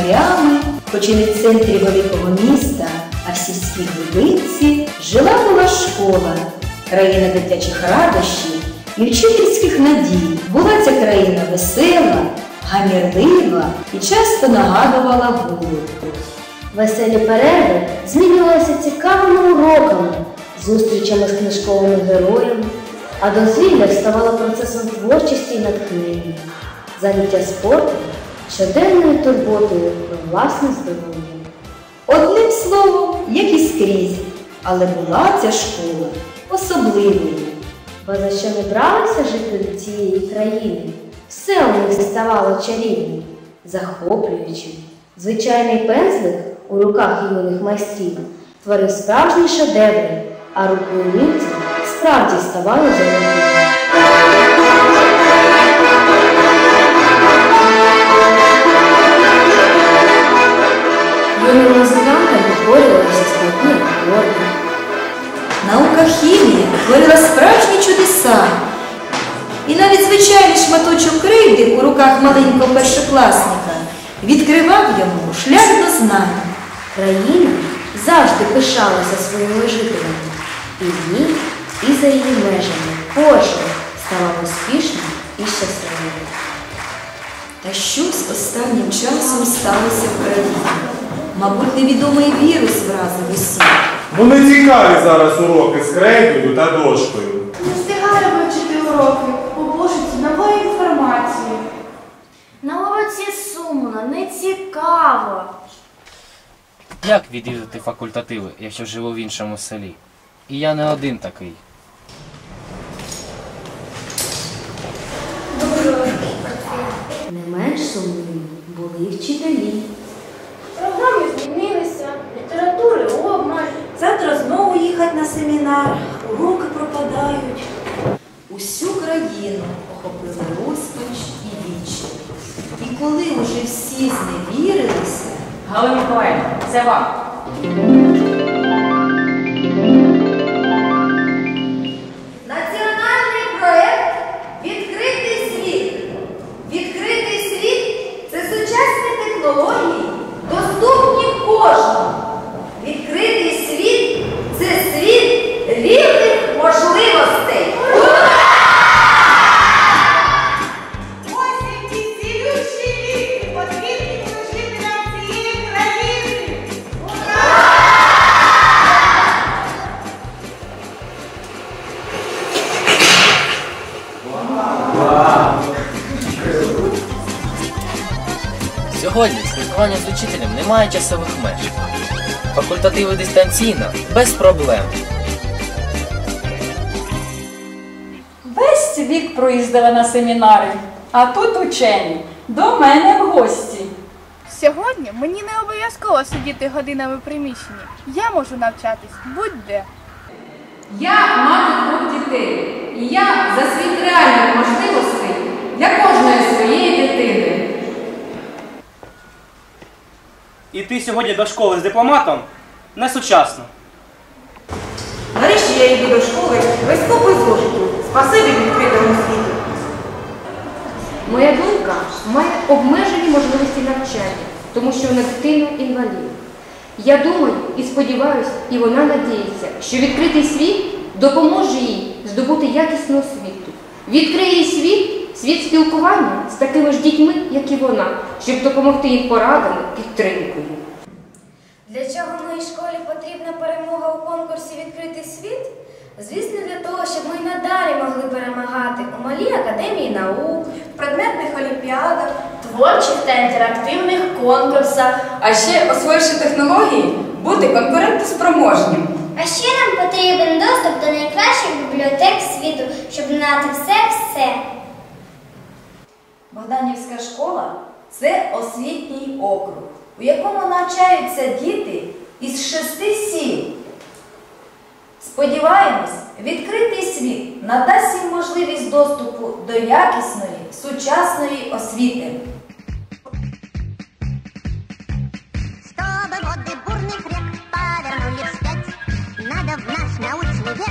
морями, хоч і не в центрі великого міста, а в сільській глибинці, жила була школа, країна дитячих радощів і вчительських надій. Була ця країна весела, гамірлива і часто нагадувала голубку. Веселі перерви змінювалися цікавими уроками, зустрічами з книжковими героями, а дозвілля ставало процесом творчості і натхнення, заняття спортом щоденною турботою про власне здоров'я. Одним словом, як і скрізь, але була ця школа особливою. Бо за що не бралися жителі цієї країни, все у них ставало чарівним, захоплюючим. Звичайний пензлик у руках юних майстрів творив справжні шедеври, а руки умільців справді ставали золотими. І навіть звичайний шматочок кривди у руках маленького першокласника відкривав йому шлях до знань. Країна завжди пишалася своїми жителями. І в ній, і за її межами кожен ставав успішним і щасливим. Та щось останнім часом сталося в країні. Мабуть, невідомий вірус вразив усіх. Вони цікаві зараз уроки з крейдою та дошкою. Не встигаю вивчити уроки, цікаво. Як відвідати факультативи, якщо живу в іншому селі? І я не один такий. Не менш сумними були вчителі. Програми змінилися, літератури обмаль. Завтра знову їхати на семінар, уроки пропадають. Усю країну охопили розпач і вічі. І коли уже всі зневірилися, Галина Миколаївна, це вам. Сьогодні спілкування з учителем немає часових меж. Факультативи дистанційно, без проблем. Весь вік проїздила на семінари, а тут учені. До мене в гості. Сьогодні мені не обов'язково сидіти годинами в приміщенні. Я можу навчатись будь-де. Я мати двох дітей, і я за світ реальних можливостей Іти сьогодні до школи з дипломатом не сучасно. Нарешті я йду до школи весь купи зошитів. Спасибі відкритому світу. Моя донька має обмежені можливості навчання, тому що вона дитина інвалід. Я думаю і сподіваюся, і вона надіється, що відкритий світ допоможе їй здобути якісну освіту. Відкриє їй світ, світ спілкування з такими ж дітьми, як і вона, щоб допомогти їм порадами, підтримкою. Для чого моїй школі потрібна перемога у конкурсі Відкритий світ? Звісно, для того, щоб ми й надалі могли перемагати у малій академії наук, предметних олімпіадах, Творчих та інтерактивних конкурсах. А ще, освоївши технології, бути конкурентоспроможнім. А ще нам потрібен доступ до найкращих бібліотек світу, щоб знати все-все. Богданівська школа це освітній округ, у якому навчаються діти із шести сіл. Сподіваємось, відкритий світ надасть їм можливість доступу до якісної, сучасної освіти. Чтобы воды бурных рек повернули вспять, Надо в наш научный век